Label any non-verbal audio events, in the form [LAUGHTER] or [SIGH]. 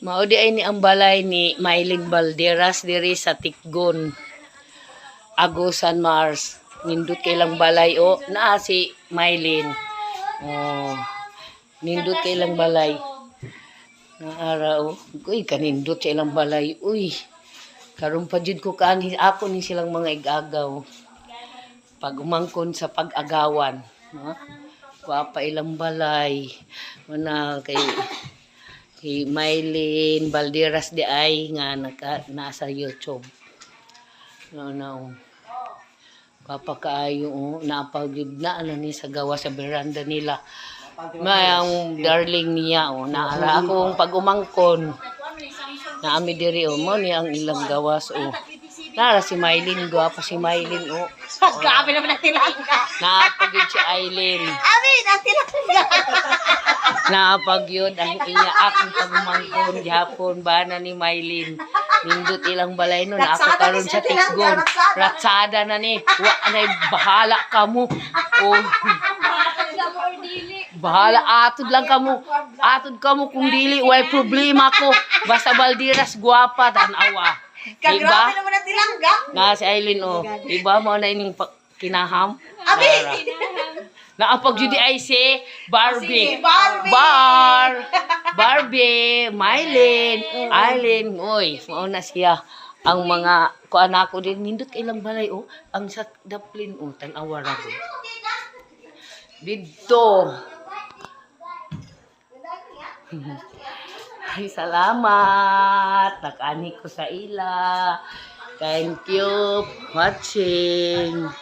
Mao di ay ni ang balay ni Mylene Balderas diri sa Tikgon. Agusan Mars. Nindot kay lang balay o naa si Mylene. Oh. Nindot kay lang balay. Na araw. Uy, kanindot sa ilang balay. Uy. Karon pa jud ko kaani ako ni silang mga igagaw. Pag umangkon sa pag-agawan, no? Kuha pa ilang balay. Mana kay kay Mylene Balderas di ay nga naka, nasa YouTube. No, no. Papakaayo, oh, napagyud na ano ni sa gawa sa veranda nila. May ang darling niya, oh, naara akong pag umangkon. Naami diri, oh, mo ni ang ilang gawas, oh. Nara si Mylene, gwapa si Mylene, oh. [LAUGHS] Grabe naman ang tilangga. Napagyud si Aileen. Abi, ang tilangga. Napagyud ang iya akong pagumangkon gihapon bana ni Mylene. Nindot ilang balay nun. Ako karon sa Tikgon. ratsada. Na ni. Wa anay bahala kamo. Oh. Bahala atod lang kamo. Atod kamo kung dili way problema ko. Basta Baldiras guwapa tanawa. Grabe Diba? naman ang tilangga. Na si Aileen oh. Diba mo na ining kinaham? Abi. [LAUGHS] Naapag judi ay si Barbie. Sige, Barbie. Bar. [LAUGHS] Barbie. Mylene. Aileen. Uy, mauna siya. Ang mga kuan ako din nindot kay lang balay oh. Ang sa daplin oh tan-awa ra ko. Dito. [LAUGHS] Ay, salamat. Nakani ko sa ila. Thank you watching.